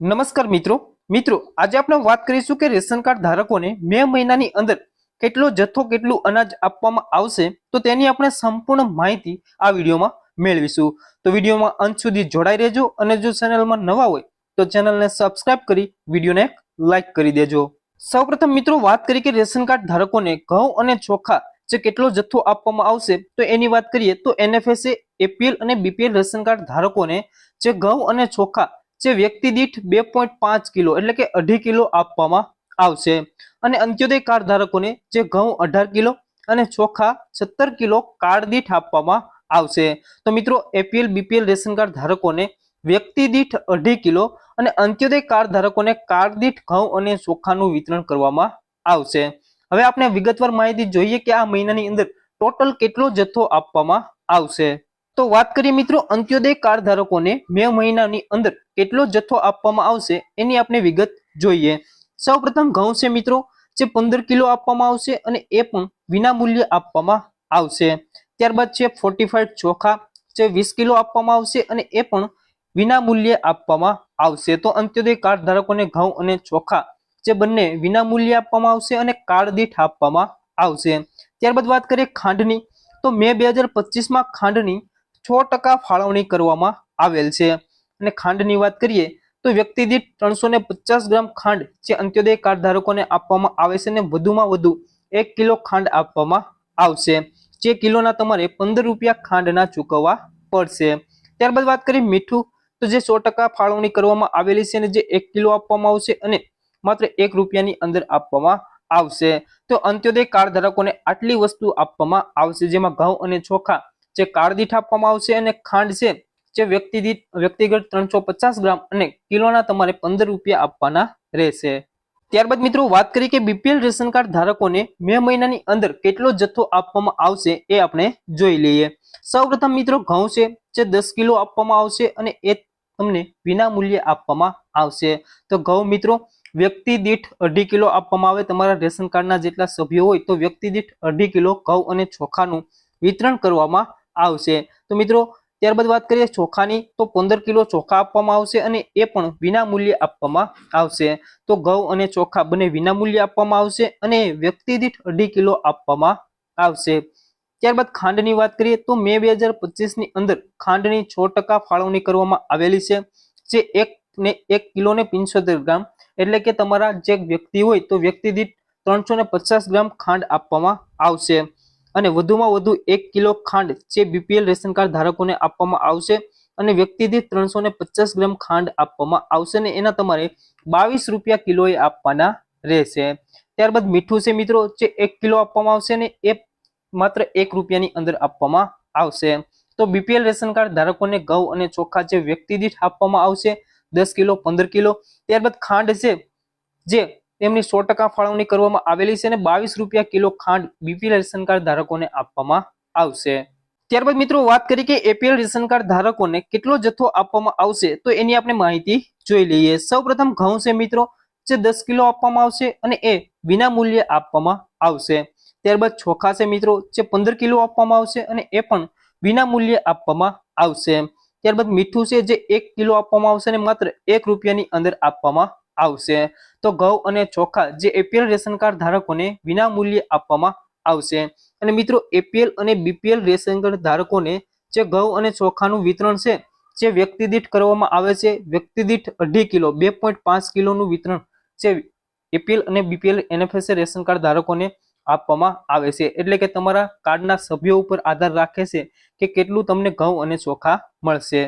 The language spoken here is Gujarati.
નમસ્કાર મિત્રો. મિત્રો, આજે આપણે વાત કરીશું કે રેશન કાર્ડ ધારકોને મે મહિનાની અંદર કેટલો જથ્થો, કેટલું અનાજ આપવામાં આવશે, તો તેની આપણે સંપૂર્ણ માહિતી આ વિડીયોમાં મેળવીશું. તો વિડીયોમાં અંત સુધી જોડાઈ રહેજો અને જો ચેનલમાં નવા હોય, તો ચેનલને સબસ્ક્રાઇબ કરી વિડીયોને લાઇક કરી દેજો. સૌપ્રથમ મિત્રો, વાત કરી કે રેશન કાર્ડ ધારકોને ઘઉં અને ચોખા જે કેટલો જથ્થો આપવામાં આવશે, તો એની વાત કરીએ તો એનએફએસએ એપીએલ અને બીપીએલ રેશન કાર્ડ ધારકોને જે ઘઉં અને ચોખા જે વ્યક્તિ દીઠ બે કિલો એટલે કે અઢી કિલો આપવામાં આવશે. અને અંત્યોદય કાર્ડ ધારકોને જે ઘઉં અઢાર કિલો અને ચોખા સત્તર કિલો કાર્ડ દીઠ આપવામાં આવશે. તો મિત્રો, એપીએલ, બીપીએલ રેશન કાર્ડ ધારકોને વ્યક્તિ દીઠ અઢી કિલો અને અંત્યોદય કાર્ડ ધારકોને કાર્ડ દીઠ ઘઉં અને ચોખાનું વિતરણ કરવામાં આવશે. હવે આપણે વિગતવાર માહિતી જોઈએ કે આ મહિનાની અંદર ટોટલ કેટલો જથ્થો આપવામાં આવશે. તો વાત કરીએ મિત્રો, અંત્યોદય કાર્ડ ધારકોને મે મહિનાની અંદર કેટલો જથ્થો આપવામાં આવશે એની આપણે વિગત જોઈએ. સૌપ્રથમ ઘઉં છે મિત્રો, જે પંદર કિલો આપવામાં આવશે અને એ પણ વિના મૂલ્યે આપવામાં આવશે. ત્યારબાદ છે ફોર્ટિફાઈડ ચોખા, જે વીસ કિલો આપવામાં આવશે અને એ પણ વિના મૂલ્યે આપવામાં આવશે. તો અંત્યોદય કાર્ડ ધારકોને ઘઉં અને ચોખા જે બંને વિના મૂલ્યે આપવામાં આવશે અને કાર્ડ દીઠ આપવામાં આવશે. ત્યારબાદ વાત કરીએ ખાંડની, તો મે બે હજાર પચીસમાં ખાંડની છ ટકા ફાળવણી કરવામાં આવેલ છે. અને ખાંડની વાત કરીએ, તો વ્યક્તિ દીઠ ત્રણસો ગ્રામ ખાંડ જે અંત્યોદય કાર્ડ ધારકોને આપવામાં આવે છે અને વધુમાં વધુ એક કિલો ખાંડ આપવામાં આવશે. જે કિલોના તમારે પંદર રૂપિયા ખાંડના ચૂકવવા પડશે. ત્યારબાદ વાત કરીએ મીઠું, તો જે સો ફાળવણી કરવામાં આવેલી છે અને જે એક કિલો આપવામાં આવશે અને માત્ર એક રૂપિયાની અંદર આપવામાં આવશે. તો અંત્યોદય કાર્ડ ધારકોને આટલી વસ્તુ આપવામાં આવશે જેમાં ઘઉં અને ચોખા જે કાર્ડ દીઠ આપવામાં આવશે અને ખાંડ છે જે વ્યક્તિ દીઠ, વ્યક્તિગત ત્રણસો પચાસ ગ્રામ અને કિલોના તમારે પંદર રૂપિયા આપવાના રહેશે. ત્યારબાદ મિત્રો, વાત કરીએ કે બીપીએલ રેશન કાર્ડ ધારકોને મે મહિનાની અંદર કેટલો જથ્થો આપવામાં આવશે એ આપણે જોઈ લઈએ. સૌપ્રથમ મિત્રો, ઘઉં છે જે દસ કિલો આપવામાં આવશે અને એ તમને વિના મૂલ્યે આપવામાં આવશે. તો ઘઉં મિત્રો, વ્યક્તિ દીઠ અઢી કિલો આપવામાં આવે, તમારા રેશન કાર્ડના જેટલા સભ્યો હોય તો વ્યક્તિ દીઠ અઢી કિલો ઘઉં અને ચોખાનું વિતરણ કરવામાં આવશે. તો મિત્રો ત્યારબાદ વાત કરીએ ચોખાની, તો પંદર કિલો ચોખા આપવામાં આવશે અને એ પણ વિના મૂલ્યે આપવામાં આવશે. તો ઘઉં અને ચોખા બંને વિના મૂલ્યે આપવામાં આવશે અને વ્યક્તિ દીઠ અઢી કિલો આપવામાં આવશે. ત્યારબાદ ખાંડની વાત કરીએ, તો મે બે હજાર પચીસની અંદર ખાંડની છ ટકા ફાળવણી કરવામાં આવેલી છે, જે એક ને એક કિલો ને પંચોતેર ગ્રામ એટલે કે તમારા જે વ્યક્તિ હોય તો વ્યક્તિ દીઠ ત્રણસો ગ્રામ ખાંડ આપવામાં આવશે. અને વધુમાં વધુ એક કિલો ખાંડ જે બીપીએલ રેશન કાર્ડ ધારકોને આપવામાં આવશે અને વ્યક્તિ દીઠ ત્રણસો પચાસ ગ્રામ ખાંડ આપવામાં આવશે ને એના તમારે બાવીસ રૂપિયા કિલોએ આપવાના રહેશે. ત્યારબાદ મીઠું છે મિત્રો, જે એક કિલો આપવામાં આવશે ને એ માત્ર એક રૂપિયાની અંદર આપવામાં આવશે. તો બીપીએલ રેશન કાર્ડ ધારકોને ઘઉં અને ચોખા જે વ્યક્તિ દીઠ આપવામાં આવશે, દસ કિલો, પંદર કિલો. ત્યારબાદ ખાંડ છે, જે તેમની સો ફાળવણી કરવામાં આવેલી છે અને બાવીસ રૂપિયા કિલો ખાંડ બીપીએલ રેશન કાર્ડ ધારકોને આપવામાં આવશે. ત્યારબાદ મિત્રો વાત કરી કે એપીએલ રેશન કાર્ડ ધારકોને કેટલો જથ્થો આપવામાં આવશે તો એની આપણે માહિતી જોઈ લઈએ. સૌપ્રથમ ઘઉં છે મિત્રો, જે દસ કિલો આપવામાં આવશે અને એ વિના મૂલ્યે આપવામાં આવશે. ત્યારબાદ ચોખા છે મિત્રો, જે પંદર કિલો આપવામાં આવશે અને એ પણ વિના મૂલ્યે આપવામાં આવશે. ત્યારબાદ મીઠું છે, જે એક કિલો આપવામાં આવશે અને માત્ર એક રૂપિયાની અંદર આપવામાં આવશે. તો ઘઉં અને ચોખા જે એપીએલ રેશન કાર્ડ ધારકોને વિના મૂલ્યે આપવામાં આવશે. અને મિત્રો એપીએલ અને બીપીએલ રેશન કાર્ડ ધારકોને જે ઘઉં અને ચોખાનું વિતરણ છે, જે વ્યક્તિ દીઠ કરવામાં આવે છે, વ્યક્તિ દીઠ અઢી કિલો, બે પોઈન્ટ પાંચ કિલોનું વિતરણ જે એપીએલ અને બીપીએલ એનએફએસએ રેશન કાર્ડ ધારકોને આપવામાં આવે છે. એટલે કે તમારા કાર્ડના સભ્યો ઉપર આધાર રાખે છે કે કેટલું તમને ઘઉં અને ચોખા મળશે.